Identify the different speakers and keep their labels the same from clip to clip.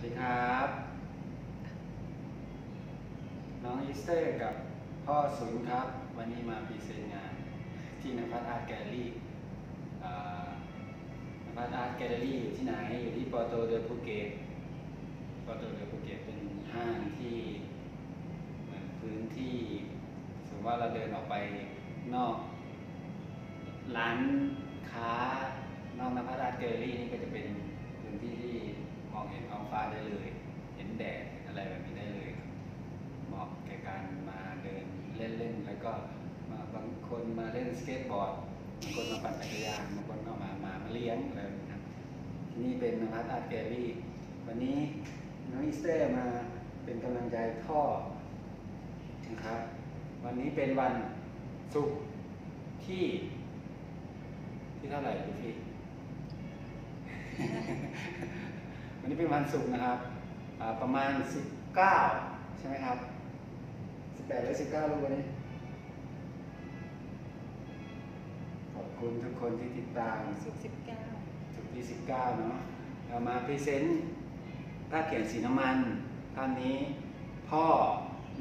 Speaker 1: วัสดีครับ น้องอีสเตอร์กับพ่อศูนย์ครับ วันนี้มาพรีเซนต์งานที่นภัสอาร์ตแกลเลอรี่นภัสอาร์ตแกลเลอรี่อยู่ที่ไหน อยู่ที่ปอโตเดอภูเก็ตปอโตเดอภูเก็ตเป็นห้างที่เหมือนพื้นที่สมมติว่าเราเดินออกไปนอก ร้านค้านอกนภัสอาร์ตแกลเลอรี่นี่ก็จะเป็นพื้นที่ที่องฟ้าได้เลย เห็นแดดเห็นอะไรแบบนี้ได้เลยครับเหมาะแก่การมาเดินเล่นๆ แล้วก็มาบาง คนมาเล่นสเก็ตบอร์ดบางคนมาปั่นจักรยานบางคนก็มามามาเลี้ยงอะไรนี้ครับที่นี่เป็นนภัสอาร์ตแกลลี่วันนี้น้องอีสเตอร์มาเป็นกำลังใจท่อนะครับวันนี้เป็นวันศุกร์ที่ ที่เท่าไหร่พี่ วันนี้เป็นวันศุกร์นะครับ ประมาณ 19 ใช่ไหมครับ 18หรือ19ลูกวันนี้ คุณทุกคนที่ติดตาม
Speaker 2: สุกสิบเก้า
Speaker 1: สุดที่19เนาะเรามาพรีเซนต์ภาพเขียนสีน้ำมันภาพนี้พ่อ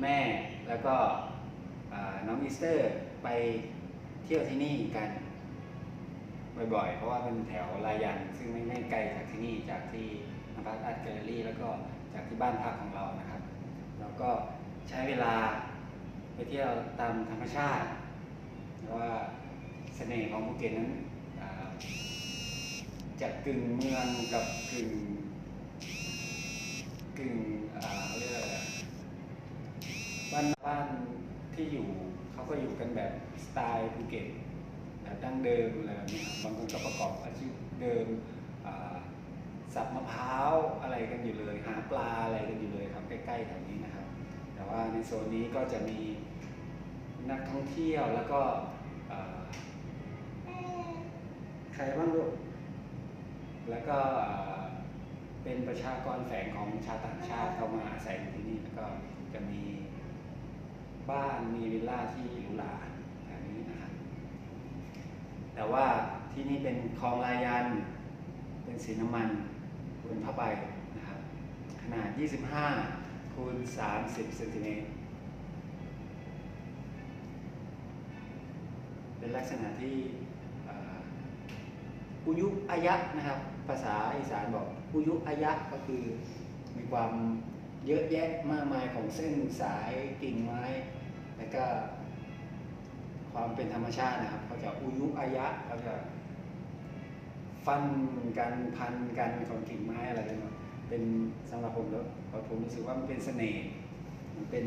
Speaker 1: แม่แล้วก็อ่าน้องอีสเตอร์ไปเที่ยวที่นี่กันบ่อยๆ เพราะว่าเป็นแถวลายัน ซึ่งไม่ไม่ไกลจากที่นี่จากที่นภัสอาร์ตแกลเลอรี่แล้วก็จากที่บ้านพักของเรานะครับ แล้วก็ใช้เวลาไปเที่ยวตามธรรมชาติเพราะว่า เสน่ห์ของภูเก็ตนั้นอ่าจะกึ่งเมืองกับกึ่งกึ่งอ่าเรียกบ้านบ้านที่อยู่เขาก็อยู่กันแบบสไตล์ภูเก็ตแบบดั้งเดิมอะไรแบบนี้ครับบางคนก็ประกอบอาชีพเดิมสับมะพร้าวอะไรกันอยู่เลยหาปลาอะไรกันอยู่เลยครับใกล้ๆแถวนี้นะครับ แต่ว่าในโซนนี้ก็จะมีนักท่องเที่ยวแล้วก็ ใครบ้างลูก แล้วก็อ่าเป็นประชากรแฝงของชาวต่างชาติเข้ามาอาศัยอยู่ที่นี่แล้วก็จะมีบ้านมีวิลล่าที่หรูหราแบบนี้นะครับแต่ว่าที่นี่เป็นคลองลายัน เป็นสีน้ำมันบนผ้าใบนะครับขนาด 25คูณ30เซนติเมตรเป็นลักษณะที่อ่า อุยุอายะนะครับ ภาษาอีสานบอกอุยุอายะก็คือมีความเยอะแยะมากมายของเส้นสายกิ่งไม้ แล้วก็ความเป็นธรรมชาตินะครับเขาจะอุยุอายะเขาจะฟันกันพันกันของกิ่งไม้อะไรกันมาเป็นสำหรับผมแล้วผมรู้สึกว่ามันเป็นเสน่ห์มันเป็น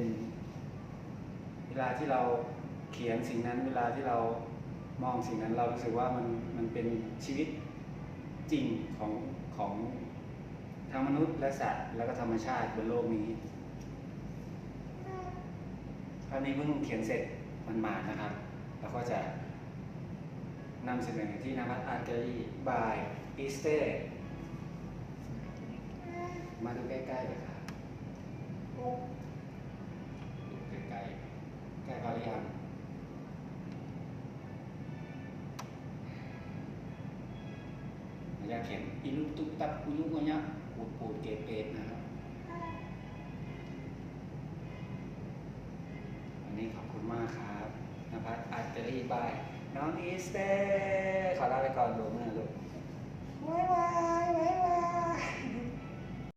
Speaker 1: เวลาที่เราเขียนสิ่งนั้นเวลาที่เรา มองสิ่งนั้นเรารู้สึกว่ามันมันเป็นชีวิตจริงของของทั้งมนุษย์และสัตว์แล้วก็ธรรมชาติบนโลกนี้ภาพนี้เพิ่งเขียนเสร็จมันมานะครับ แล้วก็จะนำเสนอที่นวัดอาร์เกอรี่บายอีสเตอร์ เขียนอิลุตุกตับอุยุกะยปูดปูดเกตเกตนะครับ วันนี้ขอบคุณมากครับนภัสอาร์เจอรี่บาย น้องอีสเตอร์ขอลาไปก่อนดูมือลูกบ๊ายบายบ๊ายบาย